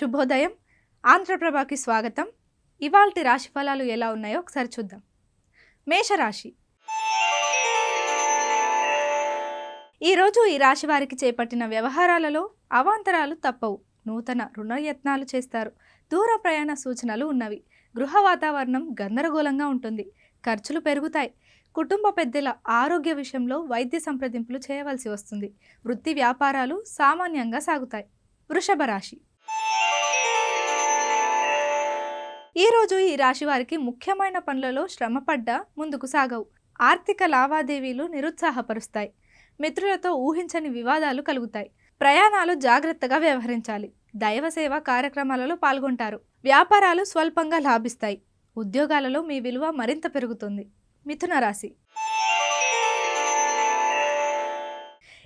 శుభోదయం. ఆంధ్రప్రభకి స్వాగతం. ఇవాల్టి రాశి ఫలాలు ఎలా ఉన్నాయో ఒకసారి చూద్దాం. మేషరాశి. ఈరోజు ఈ రాశి వారికి చేపట్టిన వ్యవహారాలలో అవాంతరాలు తప్పవు. నూతన రుణయత్నాలు చేస్తారు. దూర ప్రయాణ సూచనలు ఉన్నవి. గృహ వాతావరణం గందరగోళంగా ఉంటుంది. ఖర్చులు పెరుగుతాయి. కుటుంబ పెద్దల ఆరోగ్య విషయంలో వైద్య సంప్రదింపులు చేయవలసి వస్తుంది. వృత్తి వ్యాపారాలు సామాన్యంగా సాగుతాయి. వృషభ రాశి. ఈరోజు ఈ రాశి వారికి ముఖ్యమైన పనులలో శ్రమపడ్డ ముందుకు సాగవు. ఆర్థిక లావాదేవీలు నిరుత్సాహపరుస్తాయి. మిత్రులతో ఊహించని వివాదాలు కలుగుతాయి. ప్రయాణాలు జాగ్రత్తగా వ్యవహరించాలి. దైవసేవ కార్యక్రమాలలో పాల్గొంటారు. వ్యాపారాలు స్వల్పంగా లాభిస్తాయి. ఉద్యోగాలలో మీ విలువ మరింత పెరుగుతుంది. మిథున రాశి.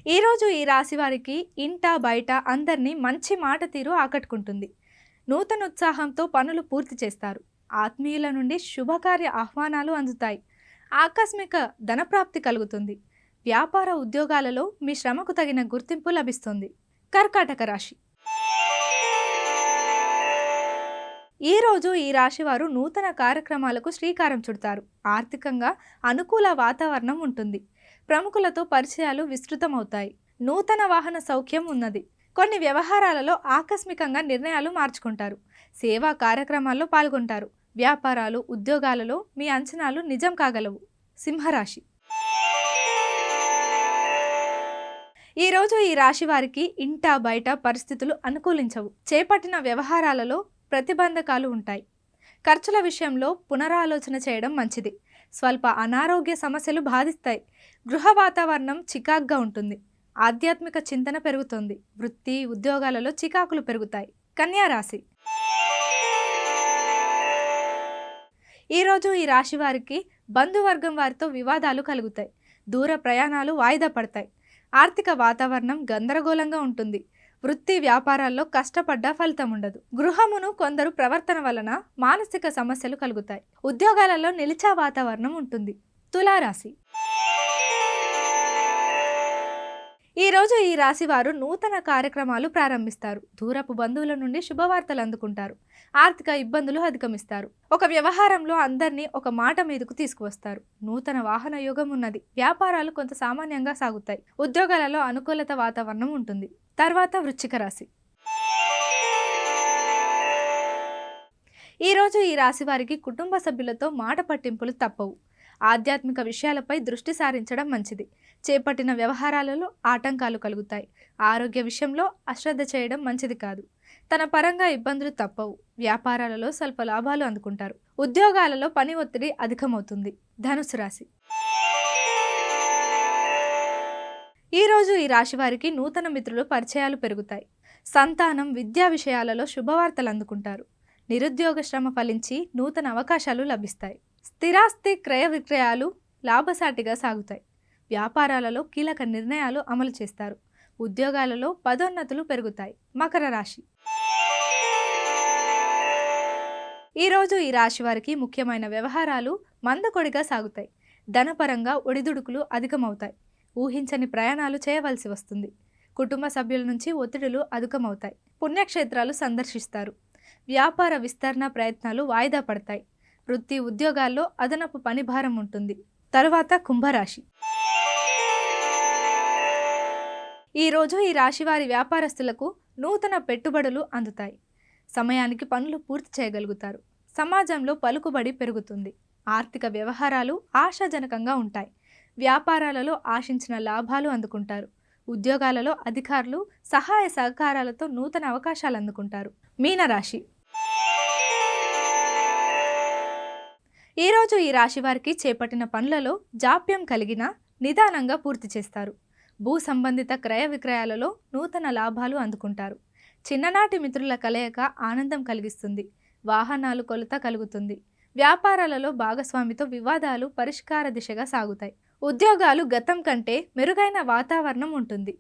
ఈరోజు ఈ రాశి వారికి ఇంట బయట అందరినీ మంచి మాట తీరు ఆకట్టుకుంటుంది. నూతన ఉత్సాహంతో పనులు పూర్తి చేస్తారు. ఆత్మీయుల నుండి శుభకార్య ఆహ్వానాలు అందుతాయి. ఆకస్మిక ధనప్రాప్తి కలుగుతుంది. వ్యాపార ఉద్యోగాలలో మీ శ్రమకు తగిన గుర్తింపు లభిస్తుంది. కర్కాటక రాశి. ఈ రోజు ఈ రాశి వారు నూతన కార్యక్రమాలకు శ్రీకారం చుడతారు. ఆర్థికంగా అనుకూల వాతావరణం ఉంటుంది. ప్రముఖులతో పరిచయాలు విస్తృతమవుతాయి. నూతన వాహన సౌఖ్యం ఉన్నది. కొన్ని వ్యవహారాలలో ఆకస్మికంగా నిర్ణయాలు మార్చుకుంటారు. సేవా కార్యక్రమాల్లో పాల్గొంటారు. వ్యాపారాలు ఉద్యోగాలలో మీ అంచనాలు నిజం కాగలవు. సింహరాశి. ఈరోజు ఈ రాశి వారికి ఇంట బయట పరిస్థితులు అనుకూలించవు. చేపట్టిన వ్యవహారాలలో ప్రతిబంధకాలు ఉంటాయి. ఖర్చుల విషయంలో పునరాలోచన చేయడం మంచిది. స్వల్ప అనారోగ్య సమస్యలు బాధిస్తాయి. గృహ వాతావరణం చికాగ్గా ఉంటుంది. ఆధ్యాత్మిక చింతన పెరుగుతుంది. వృత్తి ఉద్యోగాలలో చికాకులు పెరుగుతాయి. కన్యా రాశి. ఈరోజు ఈ రాశి వారికి బంధువర్గం వారితో వివాదాలు కలుగుతాయి. దూర ప్రయాణాలు వాయిదా పడతాయి. ఆర్థిక వాతావరణం గందరగోళంగా ఉంటుంది. వృత్తి వ్యాపారాల్లో కష్టపడ్డా ఫలితం ఉండదు. గృహమును కొందరు ప్రవర్తన వలన మానసిక సమస్యలు కలుగుతాయి. ఉద్యోగాలలో నిలిచా వాతావరణం ఉంటుంది. తులారాశి. ఈరోజు ఈ రాశివారు నూతన కార్యక్రమాలు ప్రారంభిస్తారు. దూరపు బంధువుల నుండి శుభవార్తలు అందుకుంటారు. ఆర్థిక ఇబ్బందులు అధిగమిస్తారు. ఒక వ్యవహారంలో అందరినీ ఒక మాట మీదకు తీసుకువస్తారు. నూతన వాహన యోగం ఉన్నది. వ్యాపారాలు కొంత సామాన్యంగా సాగుతాయి. ఉద్యోగాలలో అనుకూలత వాతావరణం ఉంటుంది. తర్వాత వృచ్చిక రాశి. ఈరోజు ఈ రాశి వారికి కుటుంబ సభ్యులతో మాట పట్టింపులు తప్పవు. ఆధ్యాత్మిక విషయాలపై దృష్టి సారించడం మంచిది. చేపట్టిన వ్యవహారాలలో ఆటంకాలు కలుగుతాయి. ఆరోగ్య విషయంలో అశ్రద్ధ చేయడం మంచిది కాదు. తన పరంగా ఇబ్బందులు తప్పవు. వ్యాపారాలలో స్వల్ప లాభాలు అందుకుంటారు. ఉద్యోగాలలో పని ఒత్తిడి అధికమవుతుంది. ధనుసు రాశి. ఈరోజు ఈ రాశి వారికి నూతన మిత్రులు పరిచయాలు పెరుగుతాయి. సంతానం విద్యా విషయాలలో శుభవార్తలు అందుకుంటారు. నిరుద్యోగ శ్రమ ఫలించి నూతన అవకాశాలు లభిస్తాయి. స్థిరాస్తి క్రయ విక్రయాలు లాభసాటిగా సాగుతాయి. వ్యాపారాలలో కీలక నిర్ణయాలు అమలు చేస్తారు. ఉద్యోగాలలో పదోన్నతులు పెరుగుతాయి. మకర రాశి. ఈరోజు ఈ రాశి వారికి ముఖ్యమైన వ్యవహారాలు మందకొడిగా సాగుతాయి. ధనపరంగా ఒడిదుడుకులు అధికమవుతాయి. ఊహించని ప్రయాణాలు చేయవలసి వస్తుంది. కుటుంబ సభ్యుల నుంచి ఒత్తిడులు అధికమవుతాయి. పుణ్యక్షేత్రాలు సందర్శిస్తారు. వ్యాపార విస్తరణ ప్రయత్నాలు వాయిదా పడతాయి. వృత్తి ఉద్యోగాల్లో అదనపు పని భారం ఉంటుంది. తరువాత కుంభరాశి. ఈరోజు ఈ రాశి వారి వ్యాపారస్తులకు నూతన పెట్టుబడులు అందుతాయి. సమయానికి పనులు పూర్తి చేయగలుగుతారు. సమాజంలో పలుకుబడి పెరుగుతుంది. ఆర్థిక వ్యవహారాలు ఆశాజనకంగా ఉంటాయి. వ్యాపారాలలో ఆశించిన లాభాలు అందుకుంటారు. ఉద్యోగాలలో అధికారులు సహాయ సహకారాలతో నూతన అవకాశాలు అందుకుంటారు. మీనరాశి. ఈరోజు ఈ రాశి వారికి చేపట్టిన పనులలో జాప్యం కలిగిన నిదానంగా పూర్తి చేస్తారు. భూ సంబంధిత క్రయ విక్రయాలలో నూతన లాభాలు అందుకుంటారు. చిన్ననాటి మిత్రుల కలయిక ఆనందం కలిగిస్తుంది. వాహనాలు కొలత కలుగుతుంది. వ్యాపారాలలో భాగస్వామితో వివాదాలు పరిష్కార దిశగా సాగుతాయి. ఉద్యోగాలు గతం కంటే మెరుగైన వాతావరణం ఉంటుంది.